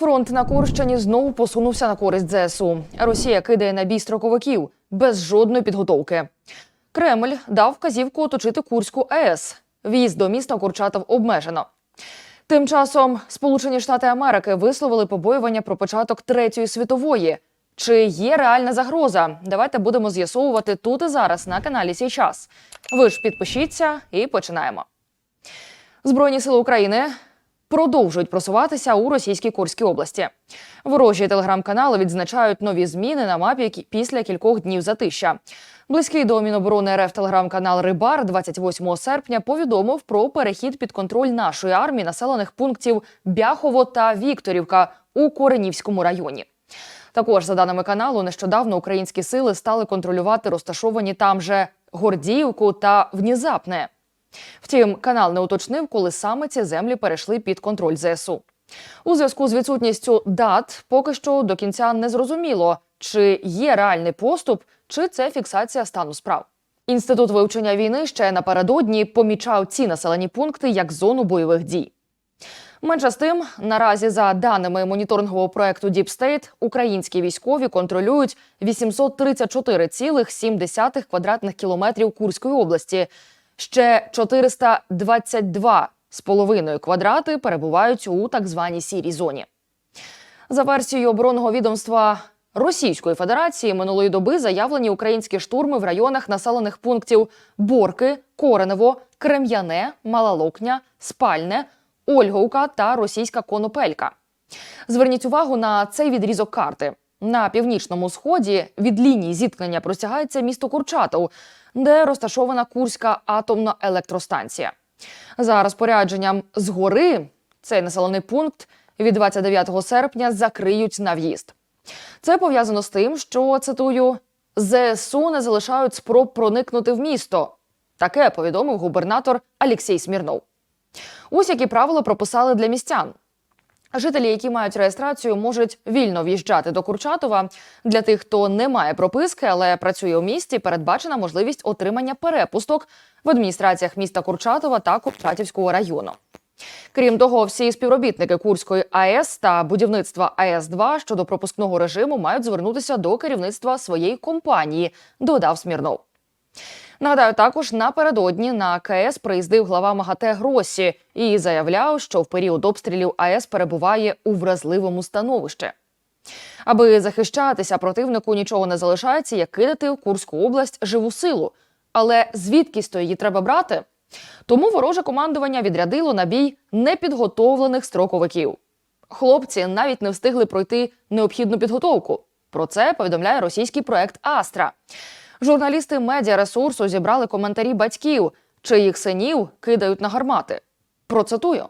Фронт на Курщині знову посунувся на користь ЗСУ. Росія кидає на бій строковиків без жодної підготовки. Кремль дав вказівку оточити Курську АЕС. В'їзд до міста Курчатов обмежено. Тим часом Сполучені Штати Америки висловили побоювання про початок третьої світової. Чи є реальна загроза? Давайте будемо з'ясовувати тут і зараз на каналі Сій час. Ви ж підпишіться і починаємо. Збройні сили України продовжують просуватися у російській Курській області. Ворожі телеграм-канали відзначають нові зміни на мапі після кількох днів затища. Близький до Міноборони РФ телеграм-канал Рибар 28 серпня повідомив про перехід під контроль нашої армії населених пунктів Бяхово та Вікторівка у Коренівському районі. Також, за даними каналу, нещодавно українські сили стали контролювати розташовані там же Гордіївку та Внізапне. Втім, канал не уточнив, коли саме ці землі перейшли під контроль ЗСУ. У зв'язку з відсутністю дат поки що до кінця не зрозуміло, чи є реальний поступ, чи це фіксація стану справ. Інститут вивчення війни ще напередодні помічав ці населені пункти як зону бойових дій. Менше з тим, наразі, за даними моніторингового проекту Deep State, українські військові контролюють 834,7 квадратних кілометрів Курської області. Ще 422,5 квадрати перебувають у так званій сірій зоні. За версією оборонного відомства Російської Федерації минулої доби заявлені українські штурми в районах населених пунктів Борки, Коренево, Крем'яне, Малалокня, Спальне, Ольговка та Російська Конопелька. Зверніть увагу на цей відрізок карти. На північному сході від лінії зіткнення простягається місто Курчатов, де розташована Курська атомна електростанція. За розпорядженням згори цей населений пункт від 29 серпня закриють на в'їзд. Це пов'язано з тим, що цитую ЗСУ не залишають спроб проникнути в місто. Таке повідомив губернатор Алексій Смірнов. Ось які правила прописали для містян. Жителі, які мають реєстрацію, можуть вільно в'їжджати до Курчатова. Для тих, хто не має прописки, але працює у місті, передбачена можливість отримання перепусток в адміністраціях міста Курчатова та Курчатівського району. Крім того, всі співробітники Курської АЕС та будівництва АЕС 2 щодо пропускного режиму мають звернутися до керівництва своєї компанії, додав Смірнов. Нагадаю, також напередодні на КС приїздив глава МАГАТЕ Гросі і заявляв, що в період обстрілів АЕС перебуває у вразливому становищі. Аби захищатися, противнику нічого не залишається, як кидати в Курську область живу силу. Але звідкись то її треба брати? Тому вороже командування відрядило на бій непідготовлених строковиків. Хлопці навіть не встигли пройти необхідну підготовку. Про це повідомляє російський проект Астра. Журналісти медіаресурсу зібрали коментарі батьків, чиїх синів кидають на гармати. Процитую.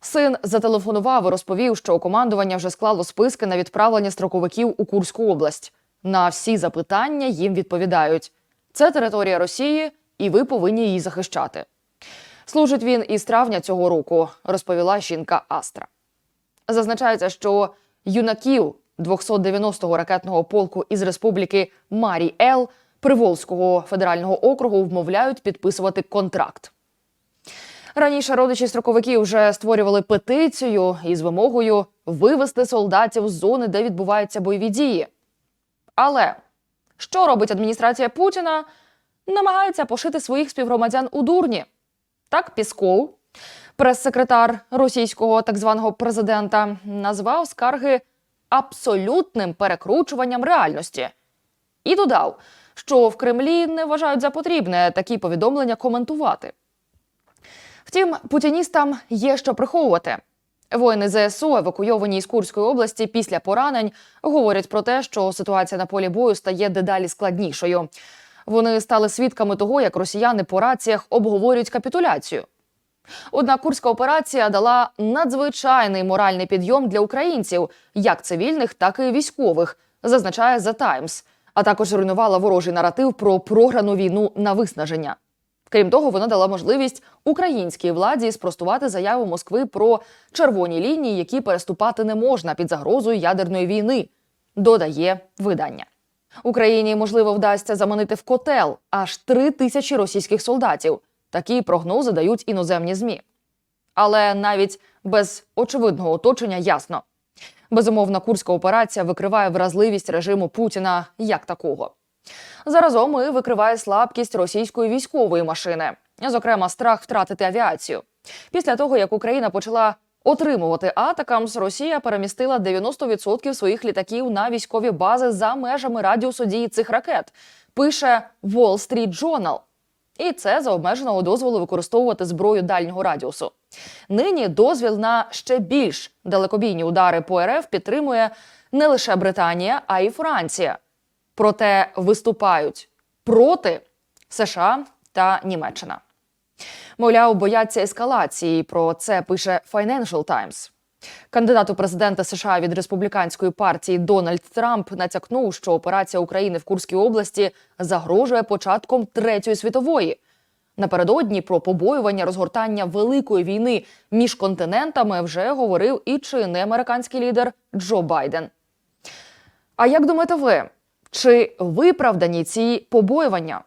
Син зателефонував і розповів, що командування вже склало списки на відправлення строковиків у Курську область. На всі запитання їм відповідають: це територія Росії, і ви повинні її захищати. Служить він із травня цього року, розповіла жінка Астра. Зазначається, що юнаків 290-го ракетного полку із республіки Марі Ел Приволзького федерального округу вмовляють підписувати контракт. Раніше родичі строковиків вже створювали петицію із вимогою вивести солдатів з зони, де відбуваються бойові дії. Але що робить адміністрація Путіна? Намагається пошити своїх співгромадян у дурні. Так, Пісков, прес-секретар російського так званого президента, назвав скарги абсолютним перекручуванням реальності і додав, що в Кремлі не вважають за потрібне такі повідомлення коментувати. Втім, путіністам є що приховувати. Воїни ЗСУ, евакуйовані із Курської області після поранень, говорять про те, що ситуація на полі бою стає дедалі складнішою. Вони стали свідками того, як росіяни по раціях обговорюють капітуляцію. Однак курська операція дала надзвичайний моральний підйом для українців, як цивільних, так і військових, зазначає The Times, а також зруйнувала ворожий наратив про програну війну на виснаження. Крім того, вона дала можливість українській владі спростувати заяву Москви про червоні лінії, які переступати не можна під загрозою ядерної війни, додає видання. Україні можливо вдасться заманити в котел аж три тисячі російських солдатів. Такі прогнози дають іноземні змі. Але навіть без очевидного оточення ясно. Безумовно, курська операція викриває вразливість режиму Путіна як такого. Заразом і викриває слабкість російської військової машини, зокрема, страх втратити авіацію. Після того, як Україна почала отримувати атакамс, Росія перемістила 90% своїх літаків на військові бази за межами радіусу дії цих ракет. Пише Wall Street Journal. І це за обмеженого дозволу використовувати зброю дальнього радіусу. Нині дозвіл на ще більш далекобійні удари по РФ підтримує не лише Британія, а й Франція. Проте виступають проти США та Німеччина. Мовляв, бояться ескалації. Про це пише Financial Times. Кандидат у президенти США від республіканської партії Дональд Трамп натякнув, що операція України в Курській області загрожує початком третьої світової. Напередодні про побоювання розгортання великої війни між континентами вже говорив і чинний американський лідер Джо Байден. А як думаєте ви, чи виправдані ці побоювання?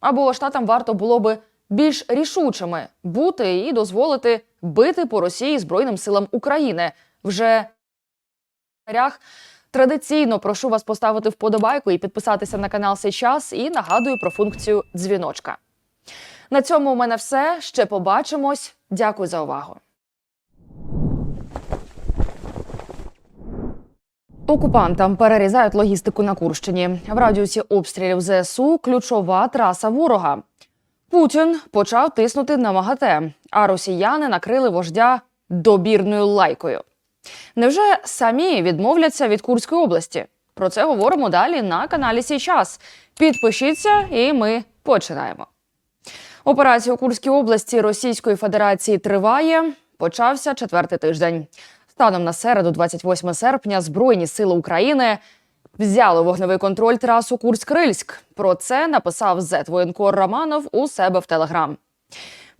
Або штатам варто було би більш рішучими бути і дозволити бити по Росії Збройним силам України вже. Традиційно прошу вас поставити вподобайку і підписатися на канал сейчас. І нагадую про функцію дзвіночка. На цьому у мене все. Ще побачимось. Дякую за увагу. Окупантам перерізають логістику на Курщині. В радіусі обстрілів ЗСУ ключова траса ворога. Путін почав тиснути на МАГАТЕ, а росіяни накрили вождя добірною лайкою. Невже самі відмовляться від Курської області? Про це говоримо далі на каналі Січас. Підпишіться, і ми починаємо. Операція у Курській області Російської Федерації триває. Почався четвертий тиждень. Станом на середу, 28 серпня, Збройні сили України взяли вогневий контроль трасу Курськ-Рильськ. Про це написав зет воєнкор Романов у себе в Телеграм.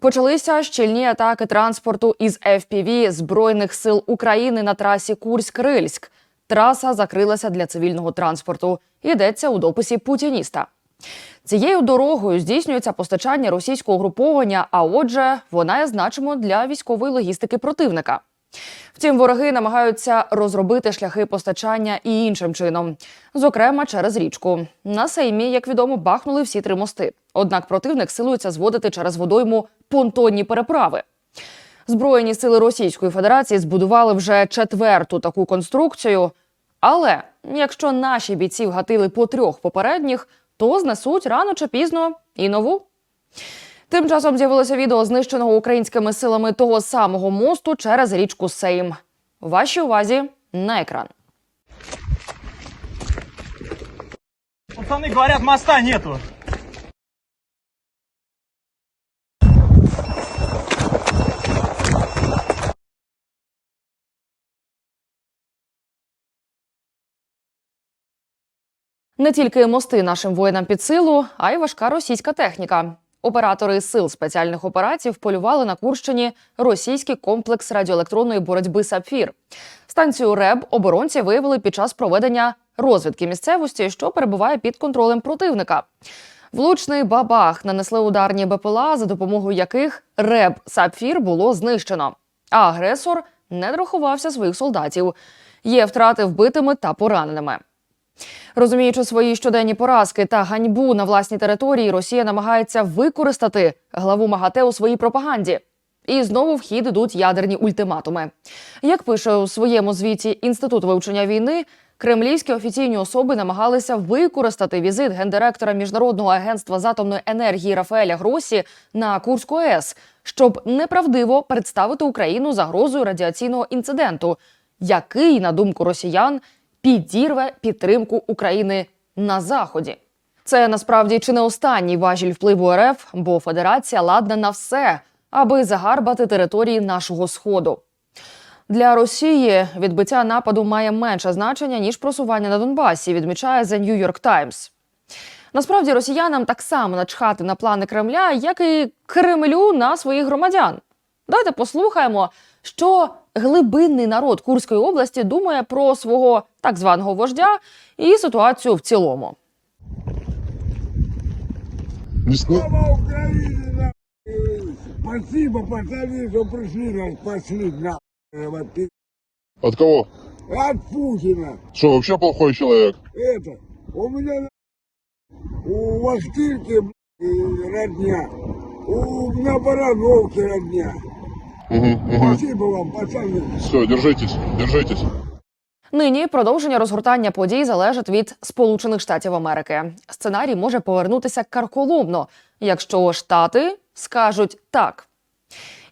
Почалися щільні атаки транспорту із FPV Збройних сил України на трасі Курськ-Рильськ. Траса закрилася для цивільного транспорту. Йдеться у дописі путініста. Цією дорогою здійснюється постачання російського угруповання, а отже, вона є значимо для військової логістики противника. Втім, вороги намагаються розробити шляхи постачання і іншим чином, зокрема через річку. На Сеймі, як відомо, бахнули всі три мости. Однак противник силується зводити через водойму понтонні переправи. Збройні сили Російської Федерації збудували вже четверту таку конструкцію. Але якщо наші бійці вгатили по трьох попередніх, то знесуть рано чи пізно і нову. Тим часом з'явилося відео знищеного українськими силами того самого мосту через річку Сейм. Вашій увазі на екран. Пацаны говорят, моста нету. Не тільки мости нашим воїнам під силу, а й важка російська техніка. Оператори сил спеціальних операцій полювали на Курщині російський комплекс радіоелектронної боротьби Сапфір. Станцію РЕБ оборонці виявили під час проведення розвідки місцевості, що перебуває під контролем противника. Влучний бабах нанесли ударні БПЛА, за допомогою яких РЕБ Сапфір було знищено. А агресор не дорахувався своїх солдатів. Є втрати вбитими та пораненими. Розуміючи свої щоденні поразки та ганьбу на власній території, Росія намагається використати главу МАГАТЕ у своїй пропаганді. І знову в хід ідуть ядерні ультиматуми. Як пише у своєму звіті Інститут вивчення війни, кремлівські офіційні особи намагалися використати візит гендиректора міжнародного агентства з атомної енергії Рафаеля Гросі на Курську АЕС, щоб неправдиво представити Україну загрозою радіаційного інциденту, який, на думку росіян, підірве підтримку України на заході. Це насправді чи не останній важіль впливу РФ, бо Федерація ладна на все, аби загарбати території нашого сходу. Для Росії відбиття нападу має менше значення ніж просування на Донбасі, відмічає The New York Times. Насправді росіянам так само начхати на плани Кремля, як і Кремлю на своїх громадян. Давайте послухаємо, що глибинний народ Курської області думає про свого так званого вождя і ситуацію в цілому. Не сни... Слава Украине, нахуй! Спасибо, пацаны, что пришли нас спасли, нахуй. от, пи- От кого? от Путина. Что, вообще плохой человек? Это, у меня у Вахтырки б***ь, родня, у на Барановке родня. Угу, угу. Спасибо вам, пацаны. Все, держитесь, держитесь. Нині продовження розгортання подій залежить від Сполучених Штатів Америки. Сценарій може повернутися карколомно, якщо штати скажуть так.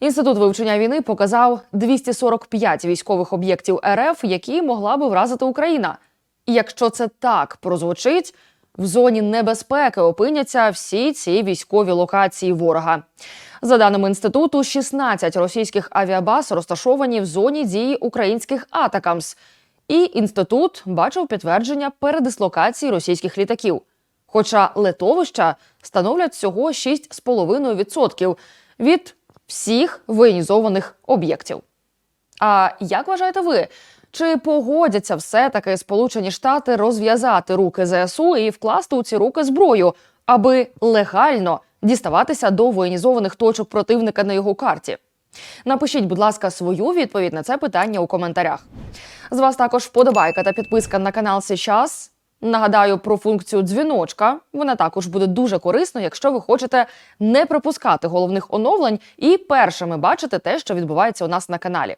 Інститут вивчення війни показав 245 військових об'єктів РФ, які могла би вразити Україна. І якщо це так прозвучить, в зоні небезпеки опиняться всі ці військові локації ворога. За даними інституту, 16 російських авіабаз розташовані в зоні дії українських атакамс. І інститут бачив підтвердження передислокації російських літаків. Хоча летовища становлять всього 6,5% від всіх воєнізованих об'єктів. А як вважаєте ви? Чи погодяться все-таки Сполучені Штати розв'язати руки ЗСУ і вкласти у ці руки зброю, аби легально діставатися до воєнізованих точок противника на його карті? Напишіть, будь ласка, свою відповідь на це питання у коментарях. З вас також вподобайка та підписка на канал Сейчас. Нагадаю про функцію дзвіночка. Вона також буде дуже корисною, якщо ви хочете не пропускати головних оновлень і першими бачити те, що відбувається у нас на каналі.